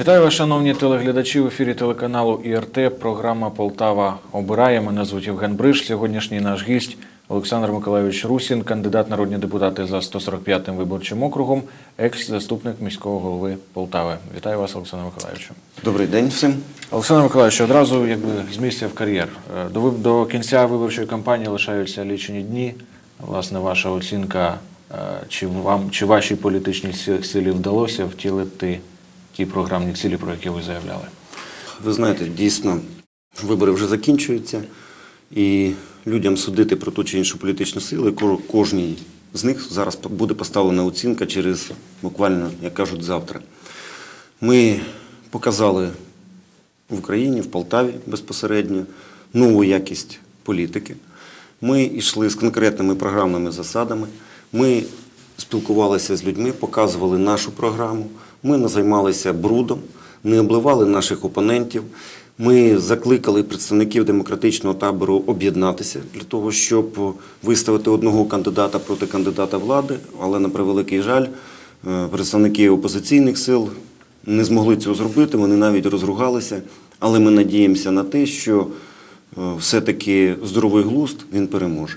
Вітаю вас, шановні телеглядачі. В ефірі телеканалу ІРТ. Програма Полтава обирає. Мене звуть Євген Бриш. Сьогоднішній наш гість Олександр Миколайович Русін, кандидат народні депутати за 145-м виборчим округом, екс-заступник міського голови Полтави. Вітаю вас, Олександр Миколайовичу. Добрий день всім. Олександр Миколайович, одразу якби з місця в кар'єр. Е, До, до кінця виборчої кампанії лишаються лічені дні. Власне, ваша оцінка, е, чи вам чи вашій політичній силі вдалося втілити ті програмні цілі, про які ви заявляли? Ви знаєте, дійсно, вибори вже закінчуються, і людям судити про ту чи іншу політичну силу, ко- кожній з них зараз буде поставлена оцінка через буквально, як кажуть, завтра. Ми показали в Україні, в Полтаві безпосередньо нову якість політики. Ми йшли з конкретними програмними засадами. Ми спілкувалися з людьми, показували нашу програму. Ми не займалися брудом, не обливали наших опонентів. Ми закликали представників демократичного табору об'єднатися для того, щоб виставити одного кандидата проти кандидата влади. Але на превеликий жаль, е, представники опозиційних сил не змогли цього зробити. Вони навіть розругалися. Але ми надіємося на те, що е, все-таки здоровий глузд він переможе.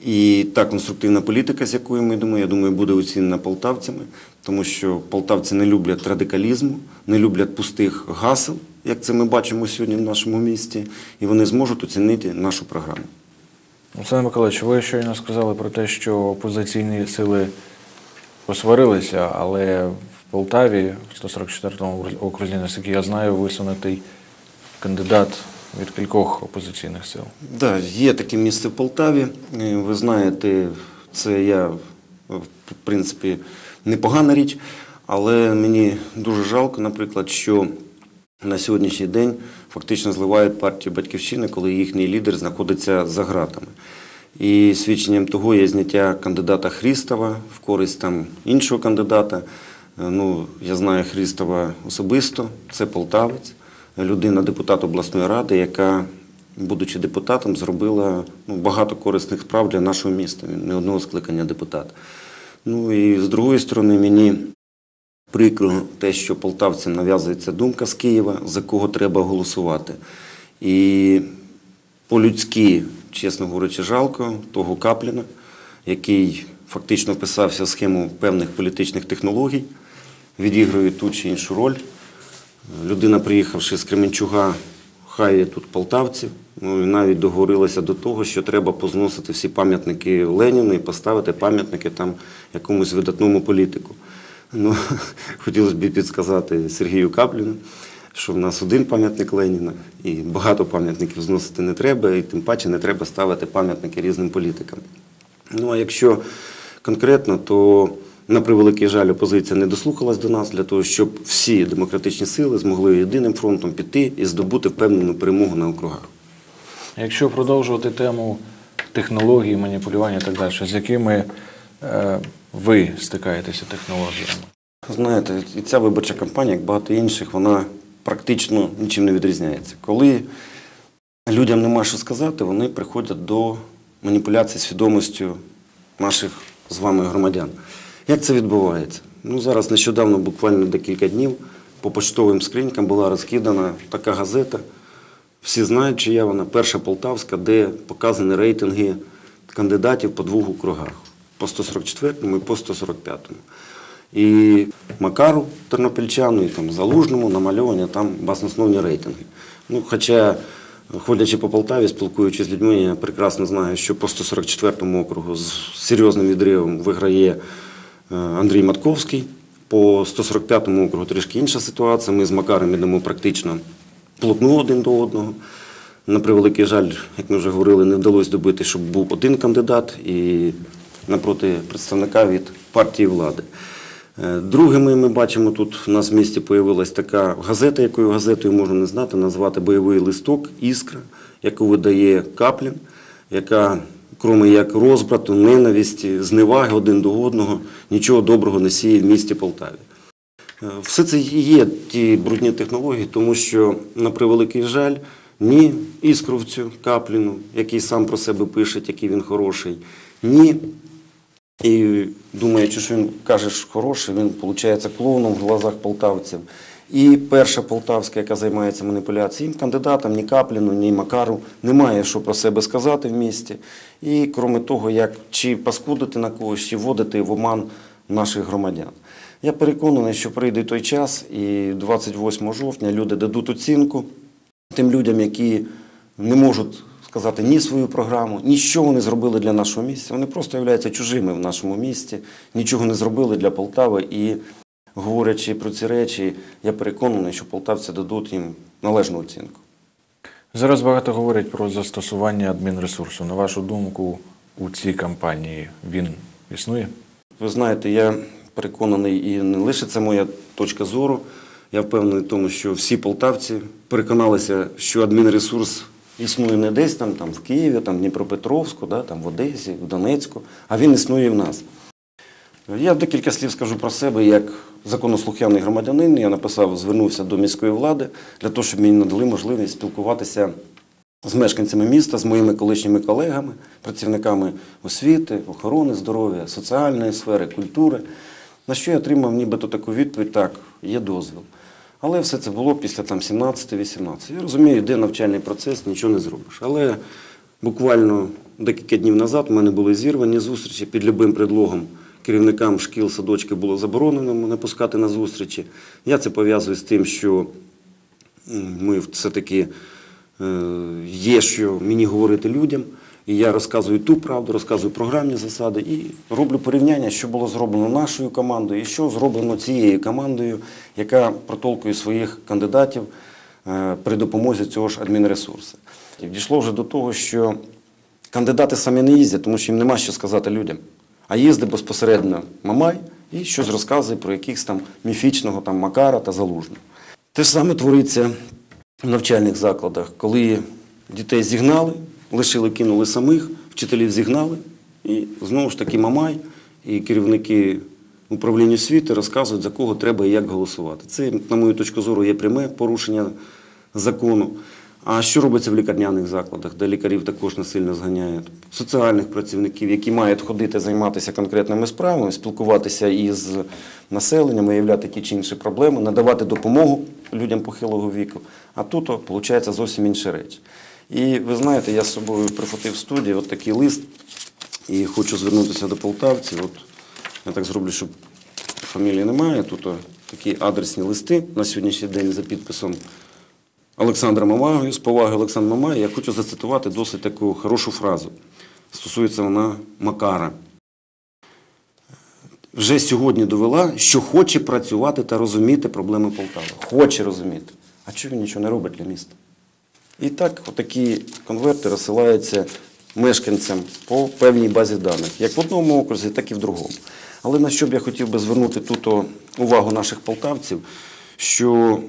І та конструктивна політика, з якою ми йдемо, я думаю, буде оцінена полтавцями, тому що полтавці не люблять радикалізму, не люблять пустих гасел, як це ми бачимо сьогодні в нашому місті, і вони зможуть оцінити нашу програму. Олександр Миколаївич, ви щойно сказали про те, що опозиційні сили посварилися, але в Полтаві, в 144-му окрузі, наскільки я знаю, висунутий кандидат від кількох опозиційних сил. Так, є таке місце в Полтаві. Е, Ви знаєте, це я, в принципі, непогана річ, але мені дуже жалко, наприклад, що на сьогоднішній день фактично зливають партію Батьківщини, коли їхній лідер знаходиться за ґратами. І свідченням того є зняття кандидата Хрістова в користь там іншого кандидата. Е, Ну, я знаю Хрістова особисто, це полтавець, людина, депутат обласної ради, яка, будучи депутатом, зробила ну, багато корисних справ для нашого міста. Не одного скликання депутат. Ну і з другої сторони, мені прикро те, що полтавцям нав'язується думка з Києва, за кого треба голосувати. І по-людськи, чесно говорячи, жалко того Капліна, який фактично вписався в схему певних політичних технологій, відігрує ту чи іншу роль. Людина, приїхавши з Кременчуга, хає тут полтавців. Ну і навіть договорилася до того, що треба позносити всі пам'ятники Леніну і поставити пам'ятники там якомусь видатному політику. Ну, хотілося б підсказати Сергію Капліну, що в нас один пам'ятник Леніна, і багато пам'ятників зносити не треба, і тим паче не треба ставити пам'ятники різним політикам. Ну а якщо конкретно, то на превеликий жаль, опозиція не дослухалась до нас для того, щоб всі демократичні сили змогли єдиним фронтом піти і здобути впевнену перемогу на округах. Якщо продовжувати тему технологій, маніпулювання і так далі, з якими е, ви стикаєтеся технологіями? Знаєте, і ця виборча кампанія, як багато інших, вона практично нічим не відрізняється. Коли людям нема що сказати, вони приходять до маніпуляцій свідомістю наших з вами громадян. Як це відбувається? Ну, зараз нещодавно, буквально декілька днів, по поштовим скринькам була розкидана така газета. Всі знають, чия вона, перша полтавська, де показані рейтинги кандидатів по двох округах по 144 і по 145. І Макару Тернопільчану, і там Залужному намальовані там баснословні рейтинги. Ну, хоча, ходячи по Полтаві, спілкуючись з людьми, я прекрасно знаю, що по 144 округу з серйозним відривом виграє Андрій Матковський. По 145 округу трішки інша ситуація. Ми з Макаром йдемо практично плотно один до одного. На превеликий жаль, як ми вже говорили, не вдалося добити, щоб був один кандидат і напроти представника від партії влади. Е, Другими ми бачимо, тут в нас в місті з'явилася така газета, якою газетою можна не знати, назвати бойовий листок Іскра, яку видає Каплін, яка, крім як розбрату, ненависті, зневаги один до одного, нічого доброго не сіє в місті Полтаві. Е, Все це є ті брудні технології, тому що, на превеликий жаль, ні іскровцю Капліну, який сам про себе пише, який він хороший, ні. І думаючи, що він каже, що хороший, він виходить клоуном в глазах полтавців. І перша полтавська, яка займається маніпуляцією, кандидатам ні Капліну, ні Макару немає що про себе сказати в місті. І крім того, як чи паскудити на когось, чи вводити в оман наших громадян. Я переконаний, що прийде той час, і 28 жовтня люди дадуть оцінку тим людям, які не можуть сказати ні свою програму, ні що вони зробили для нашого місця. Вони просто являються чужими в нашому місті, нічого не зробили для Полтави. І говорячи про ці речі, я переконаний, що полтавці дадуть їм належну оцінку. Зараз багато говорять про застосування адмінресурсу. На вашу думку, у цій кампанії він існує? Ви знаєте, я переконаний, і не лише це моя точка зору. Я впевнений в тому, що всі полтавці переконалися, що адмінресурс існує не десь там, там в Києві, там в Дніпропетровську, да, там в Одесі, в Донецьку, а він існує в нас. Я декілька слів скажу про себе як законослухняний громадянин. Я написав, звернувся до міської влади для того, щоб мені надали можливість спілкуватися з мешканцями міста, з моїми колишніми колегами, працівниками освіти, охорони здоров'я, соціальної сфери, культури. На що я отримав нібито таку відповідь, так, є дозвіл. Але все це було після там 17-18. Я розумію, йде навчальний процес, нічого не зробиш. Але буквально декілька днів назад у мене були зірвані зустрічі під любим предлогом. Керівникам шкіл, садочки було заборонено не пускати на зустрічі. Я це пов'язую з тим, що ми все-таки е, є, що мені говорити людям. І я розказую ту правду, розказую програмні засади і роблю порівняння, що було зроблено нашою командою і що зроблено цією командою, яка протолкує своїх кандидатів е, при допомозі цього ж адмінресурсу. І Дійшло вже до того, що кандидати самі не їздять, тому що їм нема що сказати людям. А їздить безпосередньо Мамай і щось розказує про якихось там міфічного там Макара та Залужного. Те ж саме твориться в навчальних закладах, коли дітей зігнали, лишили, кинули самих, вчителів зігнали, і знову ж таки Мамай і керівники управління освіти розказують, за кого треба і як голосувати. Це, на мою точку зору, є пряме порушення закону. А що робиться в лікарняних закладах, де лікарів також насильно зганяють? Соціальних працівників, які мають ходити займатися конкретними справами, спілкуватися із населенням, виявляти ті чи інші проблеми, надавати допомогу людям похилого віку. А тут, виходить, зовсім інші речі. І ви знаєте, я з собою прихватив в студії от такий лист, і хочу звернутися до полтавців. От я так зроблю, щоб фамілії немає. Тут такі адресні листи на сьогоднішній день за підписом Олександра Мамаю, з поваги Олександра Мамая, я хочу зацитувати досить таку хорошу фразу. Стосується вона Макара. Вже сьогодні довела, що хоче працювати та розуміти проблеми Полтави. Хоче розуміти. А чого він нічого не робить для міста? І так такі конверти розсилаються мешканцям по певній базі даних, як в одному окрузі, так і в другому. Але на що б я хотів би звернути тут увагу наших полтавців, що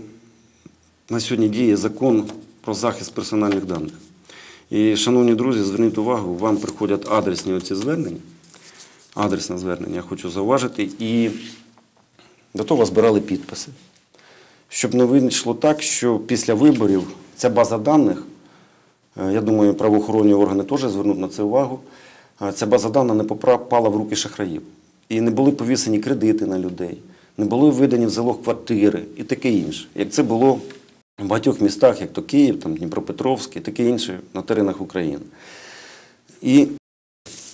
на сьогодні діє закон про захист персональних даних. І, шановні друзі, зверніть увагу, вам приходять адресні оці звернення. Адресне звернення, я хочу зауважити, і до того збирали підписи. Щоб не вийшло так, що після виборів ця база даних, е, я думаю, правоохоронні органи теж звернуть на це увагу, е, ця база даних не попала в руки шахраїв. І не були повісені кредити на людей, не були видані в залог квартири і таке інше. Як це було в багатьох містах, як то Київ, там, Дніпропетровськ таке інше на теренах України. І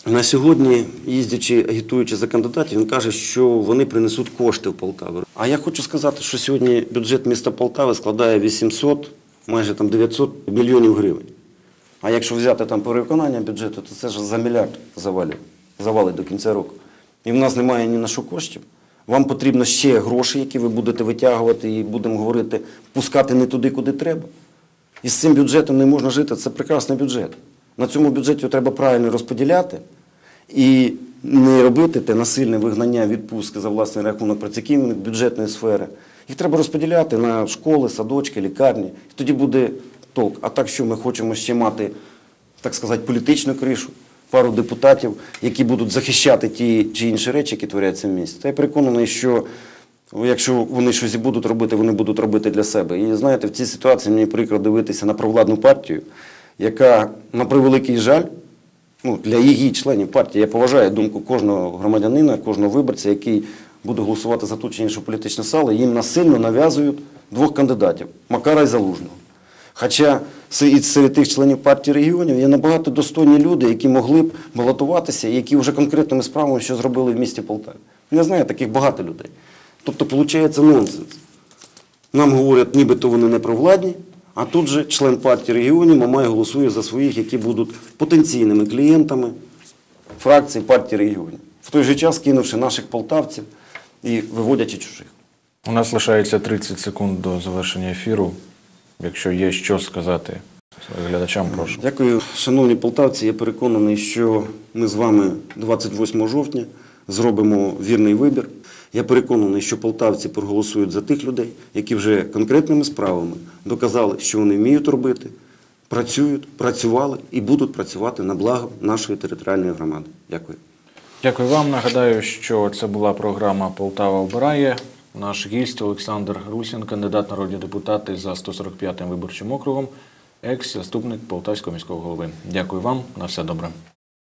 на сьогодні, їздячи, агітуючи за кандидатів, він каже, що вони принесуть кошти в Полтаву. А я хочу сказати, що сьогодні бюджет міста Полтави складає 800, майже там 900 мільйонів гривень. А якщо взяти там перевиконання бюджету, то це ж за мільярд завалить, завалить до кінця року. І в нас немає ні на що коштів. Вам потрібно ще гроші, які ви будете витягувати, і будемо говорити, впускати не туди, куди треба. І з цим бюджетом не можна жити. Це прекрасний бюджет. На цьому бюджеті треба правильно розподіляти і не робити те насильне вигнання відпустки за власний рахунок працівників бюджетної сфери. Їх треба розподіляти на школи, садочки, лікарні. І тоді буде толк. А так, що ми хочемо ще мати, так сказати, політичну кришу, пару депутатів, які будуть захищати ті чи інші речі, які творяться в місті. Та я переконаний, що якщо вони щось будуть робити, вони будуть робити для себе. І знаєте, в цій ситуації мені прикро дивитися на провладну партію, яка, на превеликий жаль, ну, для її членів партії, я поважаю думку кожного громадянина, кожного виборця, який буде голосувати за ту чи іншу політичну салу, їм насильно нав'язують двох кандидатів Макара і Залужного. Хоча серед тих членів партії регіонів є набагато достойні люди, які могли б балотуватися, які вже конкретними справами що зробили в місті Полтаві. Я знаю, таких багато людей. Тобто, виходить нонсенс. Нам говорять, нібито вони не провладні, а тут же член партії регіонів Мамай голосує за своїх, які будуть потенційними клієнтами фракції партії регіонів. В той же час кинувши наших полтавців і виводячи чужих. У нас лишається 30 секунд до завершення ефіру. Якщо є що сказати глядачам, прошу. Дякую, шановні полтавці. Я переконаний, що ми з вами 28 жовтня зробимо вірний вибір. Я переконаний, що полтавці проголосують за тих людей, які вже конкретними справами доказали, що вони вміють робити, працюють, працювали і будуть працювати на благо нашої територіальної громади. Дякую. Дякую вам. Нагадаю, що це була програма Полтава обирає. Наш гість Олександр Русін, кандидат народні депутати за 145-м виборчим округом, екс-заступник Полтавського міського голови. Дякую вам. На все добре.